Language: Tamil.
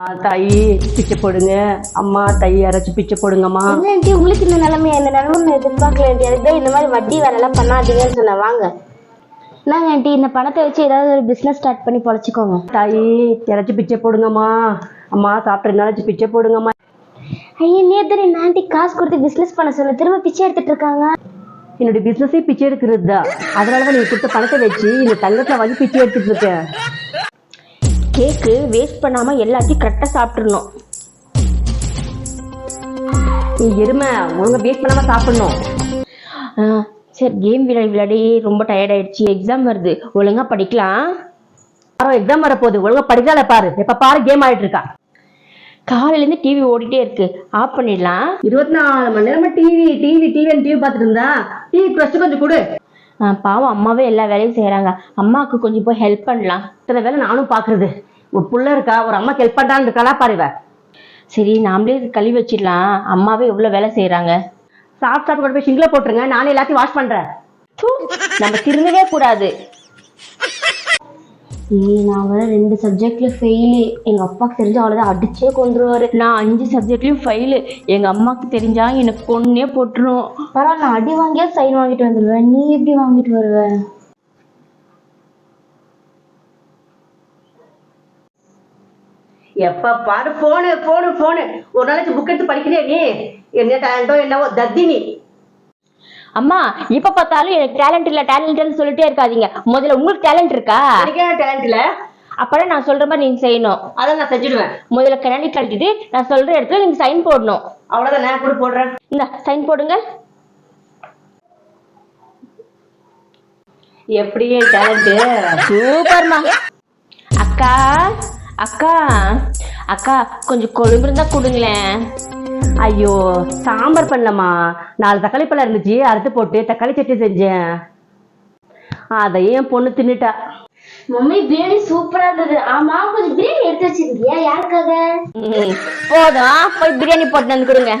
தாயி பிச்சை போடுங்க. அம்மா தை அரைச்சு பிச்சை போடுங்கம்மா. என்ன ஆண்டி உங்களுக்கு இந்த நிலைமை இந்த நிலைமை எதிர்பார்க்கல அதுதான் இந்த மாதிரி வட்டி வேலைலாம் பண்ணாதீங்கன்னு சொன்னேன். வாங்க. என்னங்க ஆண்டி இந்த பணத்தை வச்சு ஏதாவது ஒரு பிசினஸ் ஸ்டார்ட் பண்ணி பொழைச்சிக்கோங்க. தாயி இறைச்சி பிச்சை போடுங்கம்மா. அம்மா சாப்பிட்ற இறைச்சி பிச்சை போடுங்கம்மா. ஐயா நேத்து இந்த ஆண்டி காசு கொடுத்து பிசினஸ் பண்ண சொல்ல. திரும்ப பிச்சை எடுத்துட்டு இருக்காங்க. என்னுடைய பிசினஸே பிச்சை எடுக்கிறது தான் அதனால தான் நீ கொடுத்த பணத்தை வச்சு இந்த தங்கத்துல வந்து பிச்சை எடுத்துட்டு இருக்கேன். கேக்கு வேஸ்ட் பண்ணாம எல்லாத்தையும் கரெக்டா சாப்பிட்டுறணும். நீ எருமை ஒழுங்கா வேஸ்ட் பண்ணாம சாப்பிடணும். சரி கேம் விளையாடி விளையாடி ரொம்ப டயர்ட் ஆயிடுச்சு. எக்ஸாம் வருது. ஒழுங்கா படிக்கலாம். யாரோ எக்ஸாம் வரப்போகுது. ஒழுங்கா படிக்காத பாரு. எப்ப பாரு கேம் ஆயிட்டு இருக்கா. இருந்து டிவி ஓடிட்டே இருக்கு. ஆஃப் பண்ணிடலாம். இருபத்தி நாலு மணி நேரமா டிவி டிவி டிவி டிவி பார்த்துட்டு இருந்தா? டிவி ஃபர்ஸ்ட் கொஞ்சம் கொடு. பாவம் அம்மாவே எல்லா வேலையும் செய்கிறாங்க அம்மாவுக்கு கொஞ்சம் போய் ஹெல்ப் பண்ணலாம். இத்தனை வேலை நானும் பாக்குறது ஒரு புள்ள இருக்கா? ஒரு அம்மாக்கு ஹெல்ப் பண்றான்னு இருக்காளா பாருவ சரி நாமளே கழுவி வச்சிடலாம். அம்மாவே எவ்வளோ வேலை செய்கிறாங்க சாப்பிட்டு சாப்பிட்டு கொண்டு போய் சிங்கில போட்டுருங்க. நானே எல்லாத்தையும் வாஷ் பண்றேன். நம்ம திருந்தவே கூடாது. நான் வர ரெண்டு சப்ஜெக்ட்ல ஃபெயிலு எங்க அப்பாக்கு தெரிஞ்சா அவ்வளவுதான் அடிச்சே கொண்டுருவாரு நான் அஞ்சு சப்ஜெக்ட்லயும் ஃபெயிலு எங்க அம்மாக்கு தெரிஞ்சா எனக்கு பொண்ணே போட்டுரும். பரவாயில்ல நான் அடி வாங்கியா சைன் வாங்கிட்டு வந்துடுவேன் நீ எப்படி வாங்கிட்டு வருவ? எப்ப பாரு போனு போனு போனு ஒரு நாளைக்கு புக் எடுத்து படிக்கலையே நீ? என்ன டேலண்டோ என்னவோ தத்தினி. அம்மா இப்ப பார்த்தாலும் எனக்கு டேலண்ட் இல்ல டேலண்ட்னு சொல்லிட்டே இருக்காதீங்க. முதல்ல உங்களுக்கு டேலண்ட் இருக்கா? டேலண்ட் இல்ல? அப்பதான் நான் சொல்ற மாதிரி நீங்க செய்யணும். அதை நான் செஞ்சுடுவேன். முதல்ல கண்ணாடி கழட்டிட்டு நான் சொல்ற இடத்துல நீங்க சைன் போடணும். அவ்வளவுதான் நான் கூட போடுறேன்? இந்த சைன் போடுங்க எப்படி டேலண்ட் சூப்பர்மா. அக்கா அக்கா அக்கா கொஞ்சம் கொழும்பு இருந்தா கொடுங்களேன். ஐயோ சாம்பார் பண்ணலம்மா நாலு தக்காளி பழம் இருந்துச்சு அறுத்து போட்டு தக்காளி சட்னி செஞ்சேன். அதையும் என் பொண்ணு தின்னுட்டா. மம்மி பிரியாணி சூப்பரா இருந்தது. ஆமா கொஞ்சம் பிரியாணி எடுத்து வச்சிருக்கியா யாருக்காக? போதும். போய் பிரியாணி போட்டு வந்து கொடுங்க.